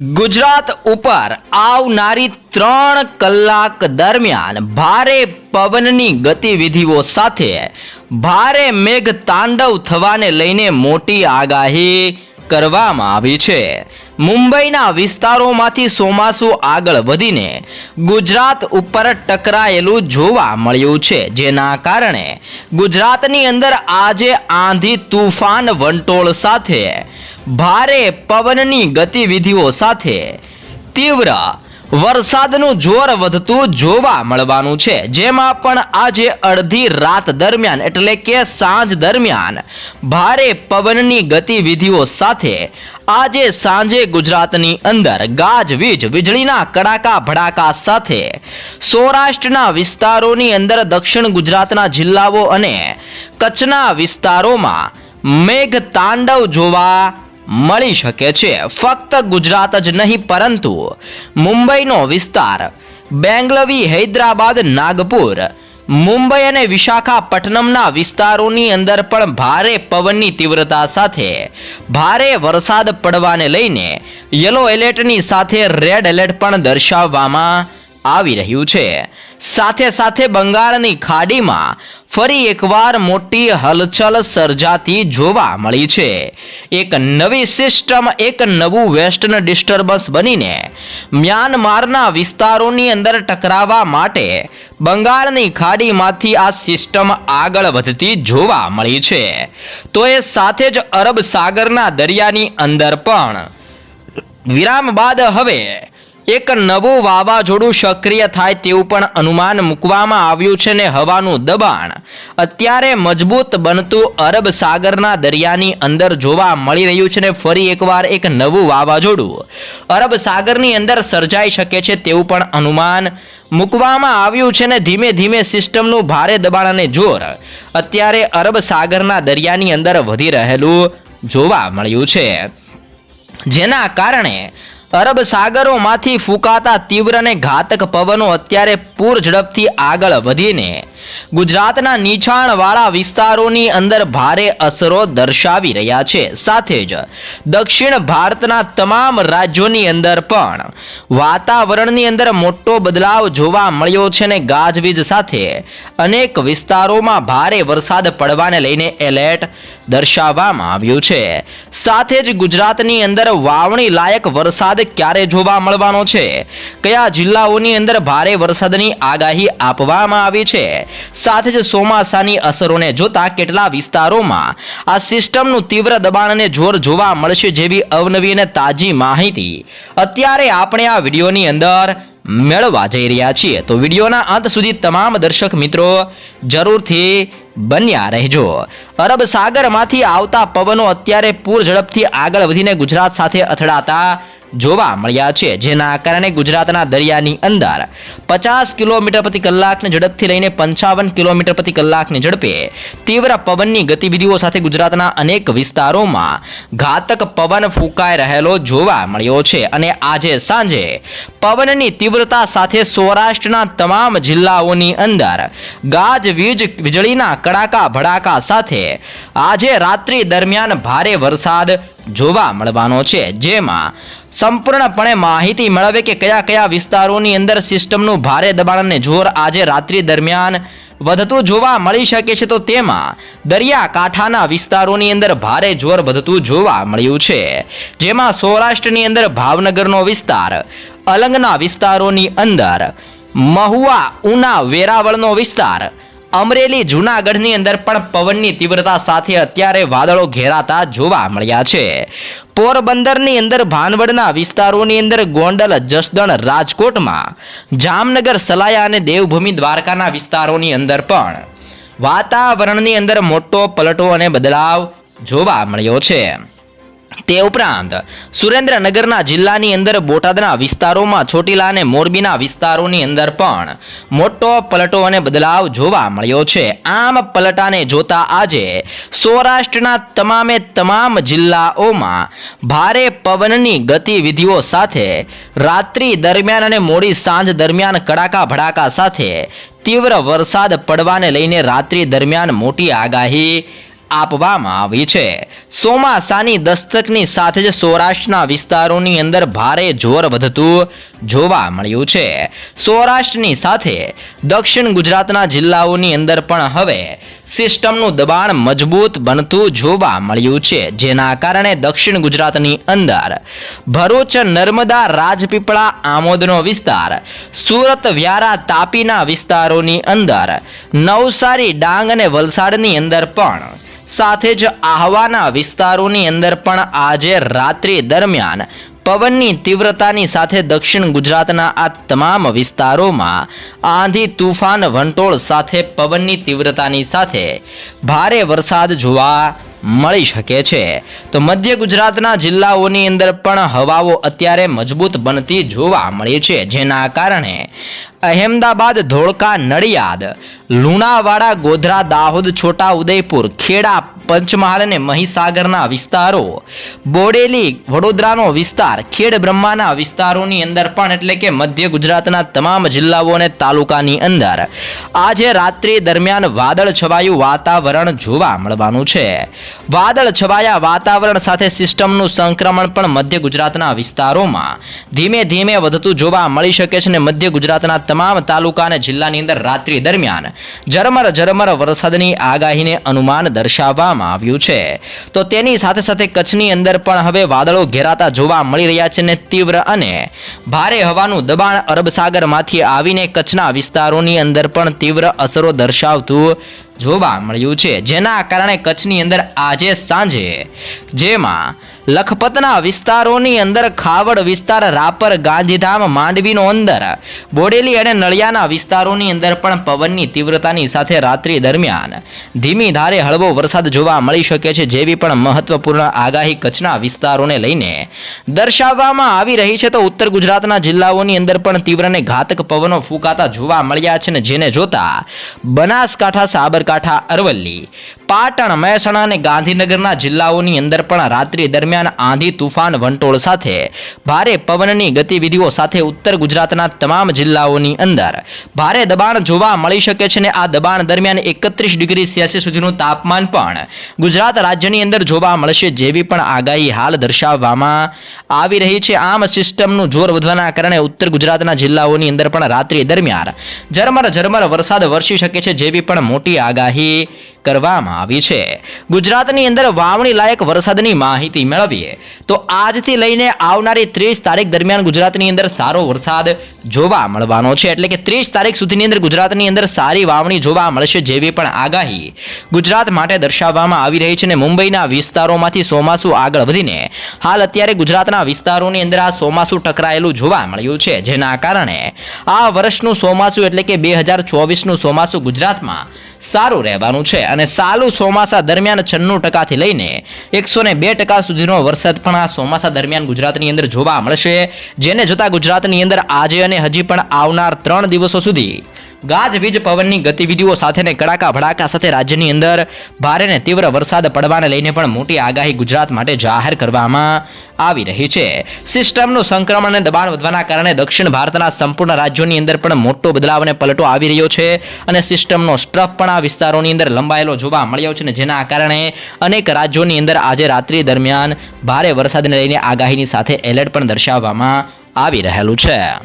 ગુજરાત ઉપર આવનારી ત્રણ કલાક દરમિયાન ભારે પવનની ગતિવિધિઓ સાથે ભારે મેઘ તાંડવ થવાને લઈને મોટી આગાહી કરવામાં આવી છે. મુંબઈના વિસ્તારોમાંથી ચોમાસું આગળ વધીને ગુજરાત ઉપર ટકરાયેલું જોવા મળ્યું છે. જેના કારણે ગુજરાતની અંદર આજે આંધી તુફાન વંટોળ સાથે, ભારે પવનની ગતિવિધિઓ સાથે, તીવ્ર વરસાદનું જોર વધતું જોવા મળવાનું છે. જેમાં પણ આજે અડધી રાત દરમિયાન, એટલે કે સાંજ દરમિયાન, ભારે પવનની ગતિવિધિઓ સાથે આજે સાંજે ગુજરાતની અંદર ગાજવીજ વીજળીના કડાકા, ભડાકા સાથે સૌરાષ્ટ્રના વિસ્તારોની અંદર દક્ષિણ ગુજરાતના જિલ્લાઓ અને કચ્છના વિસ્તારોમાં મેઘ તાંડવ જોવા મળી શકે છે. ફક્ત ગુજરાત જ નહીં, પરંતુ મુંબઈનો વિસ્તાર, બેંગલવી, હૈદરાબાદ, નાગપુર, મુંબઈ અને વિશાખાપટ્ટનમના વિસ્તારોની અંદર પણ ભારે પવનની તીવ્રતા સાથે ભારે વરસાદ પડવાને લઈને યલો એલર્ટની સાથે રેડ એલર્ટ પણ દર્શાવવામાં આવી રહ્યું છે. સાથે સાથે બંગાળની ખાડીમાં ફરી એકવાર મોટી હલચલ સર્જાતી જોવા મળી છે. એક નવી સિસ્ટમ, એક નવું વેસ્ટર્ન ડિસ્ટર્બન્સ બનીને મ્યાનમારના વિસ્તારોની અંદર ટકરાવવા માટે બંગાળની ખાડીમાંથી આ સિસ્ટમ આગળ વધતી જોવા મળી છે. તો એ સાથે જ અરબ સાગરના દરિયાની અંદર પણ. વિરામ બાદ હવે એક નવું વાવાઝોડું સક્રિય થાય તેવું પણ અનુમાન મૂકવામાં આવ્યું છે ને હવાનું દબાણ અત્યારે મજબૂત બનતું અરબ સાગરના દરિયાની અંદર જોવા મળી રહ્યું છે ને ફરી એકવાર એક નવું વાવાઝોડું અરબ સાગરની અંદર સર્જાઈ શકે છે તેવું પણ અનુમાન મૂકવામાં આવ્યું છે ને ધીમે ધીમે સિસ્ટમનું ભારે દબાણ અને જોર અત્યારે અરબ સાગરના દરિયાની અંદર વધી રહેલું જોવા મળ્યું છે. જેના કારણે અરબ સાગરોમાંથી ફૂંકાતા તીવ્ર અને ઘાતક પવનો અત્યારે પૂર ઝડપથી આગળ વધીને ગુજરાતના નીચાણવાળા વિસ્તારોની અંદર ભારે અસરો દર્શાવી રહ્યા છે. સાથે જ દક્ષિણ ભારતના તમામ રાજ્યોની અંદર પણ વાતાવરણની અંદર મોટો બદલાવ જોવા મળ્યો છે ને ગાજવીજ સાથે અનેક વિસ્તારોમાં ભારે વરસાદ પડવાને લઈને એલર્ટ દર્શાવવામાં આવ્યું છે. સાથે જ ગુજરાતની અંદર વાવણી લાયક વરસાદ ક્યારે જોવા મળવાનો છે? કયા જિલ્લાઓની અંદર ભારે વરસાદની આગાહી આપવામાં આવી છે? સાથે જ ચોમાસાની અસરોને જોતા કેટલા વિસ્તારોમાં આ સિસ્ટમનું તીવ્ર દબાણ અને જોર જોવા મળશે જેવી અવનવી અને તાજી માહિતી અત્યારે આપણે આ વિડીયોની અંદર મેળવવા જઈ રહ્યા છીએ. તો વિડીયોના અંત સુધી તમામ દર્શક મિત્રો જરૂરથી બન્યા રહેજો. અરબ સાગરમાંથી આવતા પવનો અત્યારે પૂર ઝડપથી આગળ વધીને ગુજરાત સાથે અથડાતા જોવા મળ્યા છે, જેના કારણે ગુજરાતના દરિયાની અંદર પચાસ કિલોમીટર પ્રતિ કલાકની ઝડપથી લઈને પંચાવન કિલોમીટર પ્રતિ કલાકની ઝડપે તીવ્ર પવનની ગતિવિધિઓ સાથે ગુજરાતના અનેક વિસ્તારોમાં ઘાતક પવન ફૂંકાઈ રહેલો જોવા મળ્યો છે. અને આજે સાંજે પવનની તીવ્રતા સાથે સૌરાષ્ટ્રના તમામ જિલ્લાઓની અંદર ગાજવીજ વીજળીના કડાકા ભડાકા સાથે આજે રાત્રિ દરમિયાન ભારે વરસાદ જોવા મળવાનો છે, જેમાં સંપૂર્ણપણે માહિતી મેળવે કે કયા કયા વિસ્તારોની અંદર સિસ્ટમનું ભારે દબાણ અને જોર આજે રાત્રિ દરમિયાન વધતું જોવા મળી શકે છે તો તેમાં દરિયાકાંઠાના વિસ્તારોની અંદર ભારે જોર વધતું જોવા મળ્યું છે. જેમાં સૌરાષ્ટ્રની અંદર ભાવનગરનો વિસ્તાર, અલંગના વિસ્તારોની અંદર, મહુવા, ઉના, વેરાવળનો વિસ્તાર અમરેલી, જૂનાગઢની અંદર પણ પવનની તીવ્રતા સાથે અત્યારે વાદળો ઘેરાતા જોવા મળ્યા છે. પોરબંદરની અંદર ભાનવડના વિસ્તારોની અંદર ગોંડલ, જસદણ, રાજકોટમાં, જામનગર, સલાયા અને દેવભૂમિ દ્વારકાના વિસ્તારોની અંદર પણ વાતાવરણની અંદર મોટો પલટો અને બદલાવ જોવા મળ્યો છે. તે ઉપરાંત સુરેન્દ્રનગરના જિલ્લાની અંદર બોટાદના વિસ્તારોમાં ચોટીલા અને મોરબીના વિસ્તારોની અંદર પણ મોટો પલટો અને બદલાવ જોવા મળ્યો છે. આમ પલટાને જોતા આજે સૌરાષ્ટ્રના તમામે તમામ જિલ્લાઓમાં ભારે પવનની ગતિવિધિઓ સાથે રાત્રિ દરમિયાન અને મોડી સાંજ દરમિયાન કડાકા ભડાકા સાથે તીવ્ર વરસાદ પડવાને લઈને રાત્રિ દરમિયાન મોટી આગાહી આપવામાં આવી છે. ચોમાસાની દસ્તકની સાથે જ સૌરાષ્ટ્રના વિસ્તારોની અંદર ભારે જોર વધતું જોવા મળ્યું છે. સૌરાષ્ટ્રની સાથે દક્ષિણ ગુજરાતના જિલ્લાઓની અંદર પણ હવે સિસ્ટમનું દબાણ મજબૂત બનતું જોવા મળ્યું છે, જેના કારણે દક્ષિણ ગુજરાતની અંદર ભરૂચ, નર્મદા, રાજપીપળા, આમોદનો વિસ્તાર, સુરત, વ્યારા, તાપીના વિસ્તારોની અંદર નવસારી, ડાંગ અને વલસાડની અંદર પણ સાથે જ આહવાના વિસ્તારોની અંદર પણ આજે રાત્રિ દરમિયાન પવનની તીવ્રતાની સાથે દક્ષિણ ગુજરાતના આ તમામ વિસ્તારોમાં આંધી તુફાન વંટોળ સાથે પવનની તીવ્રતાની સાથે ભારે વરસાદ જોવા મળી શકે છે. તો મધ્ય ગુજરાતના જિલ્લાઓની અંદર પણ હવાઓ અત્યારે મજબૂત બનતી જોવા મળી છે, જેના કારણે અહેમદાબાદ, ધોળકા, નડિયાદ, લુણાવાડા, ગોધરા, દાહોદ, છોટા ઉદયપુર, ખેડા, પંચમહાલ અને મહીસાગરના વિસ્તારો. બોડેલી, વડોદરાનો વિસ્તાર, ખેડ બ્રહ્માના વિસ્તારોની અંદર પણ એટલે કે મધ્ય ગુજરાતના તમામ જિલ્લાઓ અને તાલુકાની અંદર. આજે રાત્રિ દરમિયાન વાદળ છવાયું વાતાવરણ જોવા મળવાનું છે. વાદળ છવાયા વાતાવરણ સાથે સિસ્ટમનું સંક્રમણ પણ મધ્ય ગુજરાતના વિસ્તારોમાં. ધીમે ધીમે વધતું જોવા મળી શકે છે અને મધ્ય ગુજરાતના તમામ તાલુકા અને જિલ્લાની અંદર રાત્રિ દરમિયાન ઝરમર ઝરમર વરસાદની આગાહીને અનુમાન દર્શાવવામાં આવ્યું છે. તો તેની સાથે સાથે કચ્છની અંદર પણ હવે વાદળો ઘેરાતા જોવા મળી રહ્યા છે ને તીવ્ર અને ભારે હવાનું દબાણ અરબસાગરમાંથી આવીને કચ્છના વિસ્તારોની અંદર પણ તીવ્ર અસરો દર્શાવતું જોવા મળ્યું છે. જેના કારણે કચ્છની અંદર આજે સાંજે, જેમાં લખપતના વિસ્તારોની અંદર ખાવડ વિસ્તાર, રાપર, ગાંધીધામ, માંડવીનો અંદર, બોડેલી અને નળિયાના વિસ્તારોની અંદર પણ પવનની તીવ્રતાની સાથે રાત્રિ દરમિયાન ધીમી ધારે હળવો વરસાદ જોવા મળી શકે છે. જેવી પણ મહત્વપૂર્ણ આગાહી કચ્છના વિસ્તારોને લઈને દર્શાવવામાં આવી રહી છે, તો ઉત્તર ગુજરાતના જિલ્લાઓની અંદર પણ તીવ્ર અને ઘાતક પવનો ફૂંકાતા જોવા મળ્યા છે ને જેને જોતા બનાસકાંઠા, સાબરકાંઠા અરવલ્લી. પાટણ, મહેસાણા અને ગાંધીનગરના જિલ્લાઓની અંદર પણ રાત્રિ દરમિયાન આંધી, તુફાન, વંટોળ સાથે ભારે પવનની ગતિવિધિઓ સાથે ઉત્તર ગુજરાતના તમામ જિલ્લાઓની અંદર ભારે દબાણ જોવા મળી શકે છે અને આ દબાણ દરમિયાન એકત્રીસ ડિગ્રી સેલ્સિયસ સુધીનું તાપમાન પણ ગુજરાત રાજ્યની અંદર જોવા મળશે જેવી પણ આગાહી હાલ દર્શાવવામાં આવી રહી છે. આમ સિસ્ટમનું જોર વધવાના કારણે ઉત્તર ગુજરાતના જિલ્લાઓની અંદર પણ રાત્રિ દરમિયાન ઝરમર ઝરમર વરસાદ વરસી શકે છે જેવી પણ મોટી આગાહી કરવામાં આવી છે. ગુજરાતની અંદર વાવણી લાયક વરસાદની માહિતી મેળવીએ તો આજથી લઈને આવનારી ત્રીસ તારીખ દરમિયાન ગુજરાતની અંદર સારો વરસાદ જોવા મળવાનો છે. એટલે કે ત્રીસ તારીખ સુધીની અંદર ગુજરાતની અંદર સારી વાવણી જોવા મળશે જેવી પણ આગાહી ગુજરાત માટે દર્શાવવામાં આવી રહી છે અને મુંબઈના વિસ્તારોમાંથી ચોમાસું આગળ વધીને હાલ અત્યારે ગુજરાતના વિસ્તારોની અંદર આ ચોમાસું ટકરાયેલું જોવા મળ્યું છે. જેના કારણે આ વર્ષનું ચોમાસું એટલે કે બે હજાર ચોવીસનું ચોમાસું ગુજરાતમાં સારું રહેવાનું છે અને સાલું ચોમાસા દરમિયાન છન્નું ટકાથી લઈને એકસો ને બે ટકા સુધીનો વરસાદ પણ આ ચોમાસા દરમિયાન ગુજરાતની અંદર જોવા મળશે. જેને જોતા ગુજરાતની અંદર આજે અને હજી પણ આવનાર ત્રણ દિવસો સુધી ગાજવીજ પવનની ગતિવિધિઓ સાથેને કડાકા ભડાકા સાથે રાજ્યની અંદર ભારે અને તીવ્ર વરસાદ પડવાને લઈને પણ મોટી આગાહી ગુજરાત માટે જાહેર કરવામાં આવી રહી છે. સિસ્ટમનું સંક્રમણ અને દબાણ વધવાના કારણે દક્ષિણ ભારતના સંપૂર્ણ રાજ્યોની અંદર પણ મોટો બદલાવ અને પલટો આવી રહ્યો છે અને સિસ્ટમનો સ્ટ્રફ પણ આ વિસ્તારોની અંદર લંબાયેલો જોવા મળ્યો છે અને જેના કારણે અનેક રાજ્યોની અંદર આજે રાત્રિ દરમિયાન ભારે વરસાદને લઈને આગાહીની સાથે એલર્ટ પણ દર્શાવવામાં આવી રહેલું છે.